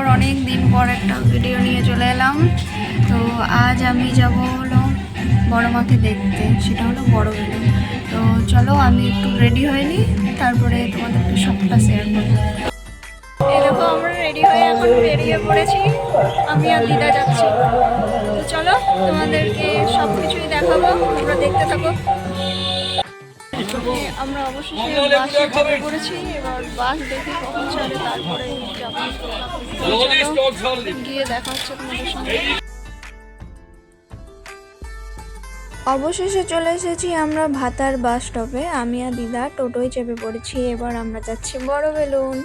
আবার অনেক দিন পর একটা ভিডিও নিয়ে চলে এলাম। তো আজ আমি যাব হলো বড় মাকে দেখতে, সেটা হলো বড় বেলুন তো চলো আমি একটু রেডি হয়ে নিই, তারপরে তোমাদেরকে সবটা শেয়ার করব। এরকম আমরা রেডি হয়ে এখন বেরিয়ে পড়েছি। আমি আর দিদা যাচ্ছি। তো চলো তোমাদেরকে সব কিছুই দেখাবো, তোমরা দেখতে থাকো। আমরা অবশেষে বাসে চেপে পড়েছি এবার বাস দেখে কখন ছাড়ে তারপরে যাব। তো চলো, গিয়ে দেখা হচ্ছে তোমাদের সঙ্গে। অবশেষে চলে এসেছি আমরা ভাতার বাস স্টপে আমি আর দিদা টোটোয় চেপে পড়েছি এবার আমরা যাচ্ছি বড় বেলুন।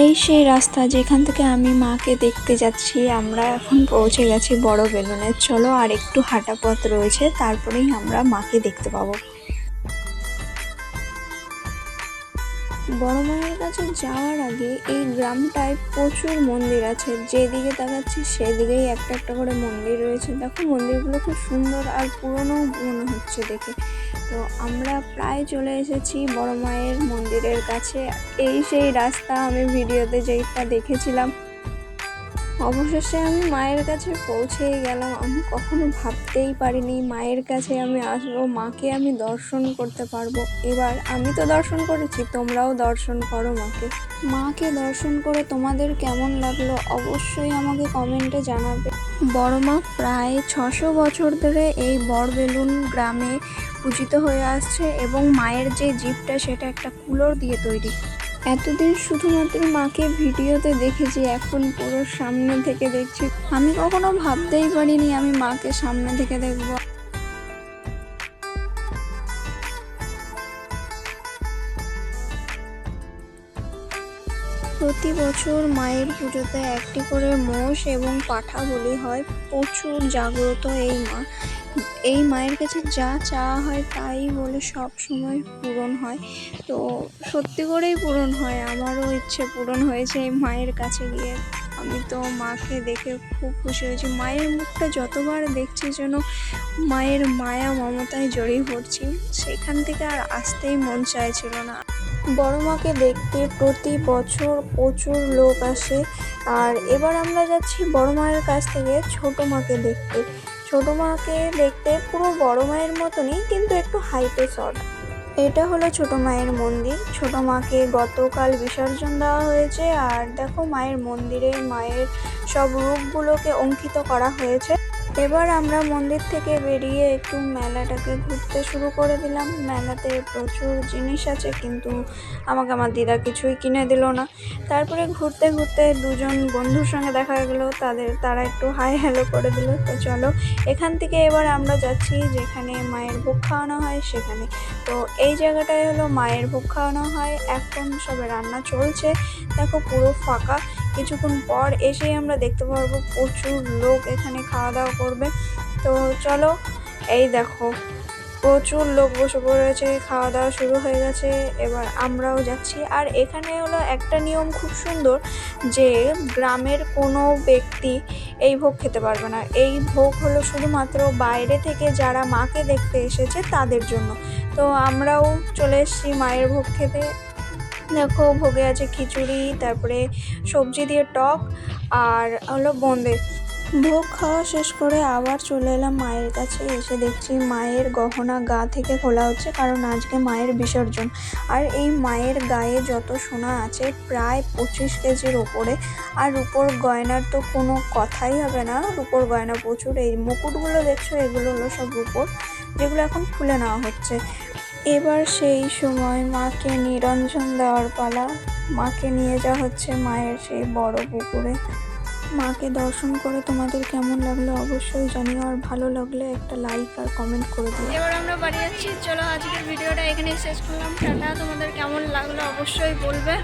এই সেই রাস্তা যেখান থেকে আমি মাকে দেখতে যাচ্ছি, আমরা এখন পৌঁছে গেছি বড় বেলুনের চলো আর একটু হাঁটা পথ রয়েছে, তারপরেই আমরা মাকে দেখতে পাবো। বড় মায়ের কাছে যাওয়ার আগে এই গ্রামটায় প্রচুর মন্দির আছে। যেদিকে তাকাচ্ছি সেদিকেই একটা একটা করে মন্দির রয়েছে। দেখো মন্দিরগুলো খুব সুন্দর আর পুরনো মনে হচ্ছে দেখে। তো আমরা প্রায় চলে এসেছি বড় মায়ের মন্দিরের কাছে। এই সেই রাস্তা আমি ভিডিওতে যেটা দেখেছিলাম অবশেষে আমি মায়ের কাছে পৌঁছেই গেলাম। আমি কখনো ভাবতেই পারিনি মায়ের কাছে আমি আসব, মাকে আমি দর্শন করতে পারব। এবার আমি তো দর্শন করেছি, তোমরাও দর্শন করো মাকে। মাকে দর্শন করে তোমাদের কেমন লাগল অবশ্যই আমাকে কমেন্টে জানাবে। বড় মা প্রায় ছশো বছর ধরে এই বড়বেলুন গ্রামে পূজিত হয়ে আসছে এবং মায়ের যে জীবটা সেটা একটা কুলোর দিয়ে তৈরি। এতদিন শুধুমাত্র মাকে ভিডিওতে দেখেছি, এখন পুরো সামনে থেকে দেখছি। আমি কখনো ভাবতেই পারিনি আমি মাকে সামনে থেকে দেখব। প্রতি বছর মায়ের পুজোতে একটি করে মোষ এবং পাঠা বলি হয়। প্রচুর জাগ্রত এই মা। এই মায়ের কাছে যা চাওয়া হয় তাই বলে সব সময় পূরণ হয়। তো সত্যি করেই পূরণ হয়, আমারও ইচ্ছে পূরণ হয়েছে এই মায়ের কাছে গিয়ে। আমি তো মাকে দেখে খুব খুশি হয়েছি। মায়ের মুখটা যতবার দেখছি যেন মায়ের মায়া মমতায় জড়িয়ে পড়ছি, সেখান থেকে আর আসতেই মন চাইছিল না। বড় মাকে দেখতে প্রতি বছর প্রচুর লোক আসে। আর এবার আমরা যাচ্ছি বড় মায়ের কাছ থেকে ছোট মাকে দেখতে। ছোট মাকে দেখতে পুরো বড় মায়ের মতনই, কিন্তু একটু হাইটে শর্ট এটা হলো ছোট মায়ের মন্দির। ছোট মাকে গতকাল বিসর্জন দেওয়া হয়েছে, আর দেখো মায়ের মন্দিরে মায়ের সব রূপগুলোকে অঙ্কিত করা হয়েছে। এবার আমরা মন্দির থেকে বেরিয়ে একটু মেলাটাকে ঘুরতে শুরু করে দিলাম। মেলাতে প্রচুর জিনিস আছে, কিন্তু আমাকে আমার দিদা কিছুই কিনে দিল না। তারপরে ঘুরতে ঘুরতে দুজন বন্ধুর সঙ্গে দেখা গেল, তাদের, তারা একটু হাই হ্যালো করে দিল। তো চলো, এখান থেকে এবার আমরা যাচ্ছি যেখানে মায়ের ভোগ খাওয়ানো হয় সেখানে। তো এই জায়গাটায় হলো মায়ের ভোগ খাওয়ানো হয়। এখন সবে রান্না চলছে। দেখো পুরো ফাঁকা। কিছুক্ষণ পর এসেই আমরা দেখতে পারব প্রচুর লোক এখানে খাওয়া দাওয়া করবে। তো চলো, এই দেখো, প্রচুর লোক বসে পড়েছে, খাওয়া দাওয়া শুরু হয়ে গেছে। এবার আমরাও যাচ্ছি। আর এখানে হলো একটা নিয়ম খুব সুন্দর যে গ্রামের কোনো ব্যক্তি এই ভোগ খেতে পারবে না। এই ভোগ হলো শুধুমাত্র বাইরে থেকে যারা মাকে দেখতে এসেছে তাদের জন্য। তো আমরাও চলে এসেছি মায়ের ভোগ খেতে। দেখো ভোগে আছে খিচুড়ি, তারপরে সবজি দিয়ে টক আর হলো বোঁদে। ভোগ খাওয়া শেষ করে আবার চলে এলাম মায়ের কাছে, এসে দেখছি মায়ের গহনা গা থেকে খোলা হচ্ছে কারণ আজকে মায়ের বিসর্জন। আর এই মায়ের গায়ে যত সোনা আছে প্রায় পঁচিশ কেজির ওপরে আর রূপোর গয়নার তো কোনো কথাই হবে না, রূপোর গয়না প্রচুর। এই মুকুটগুলো দেখছ, এগুলো হলো সব রূপোর, যেগুলো এখন খুলে নেওয়া হচ্ছে। এবার সেই সময় মাকে নিরঞ্জন দেওয়ার পালা। মাকে নিয়ে যাওয়া হচ্ছে মায়ের সেই বড় পুকুরে। মাকে দর্শন করে তোমাদের কেমন লাগল অবশ্যই জানিও, আর ভালো লাগলে একটা লাইক আর কমেন্ট করে দিও। এবার আমরা বাড়ি যাচ্ছি। চলো আজকের ভিডিওটা এখানেই শেষ করলাম। টাটা, তোমাদের কেমন লাগল অবশ্যই বলবে।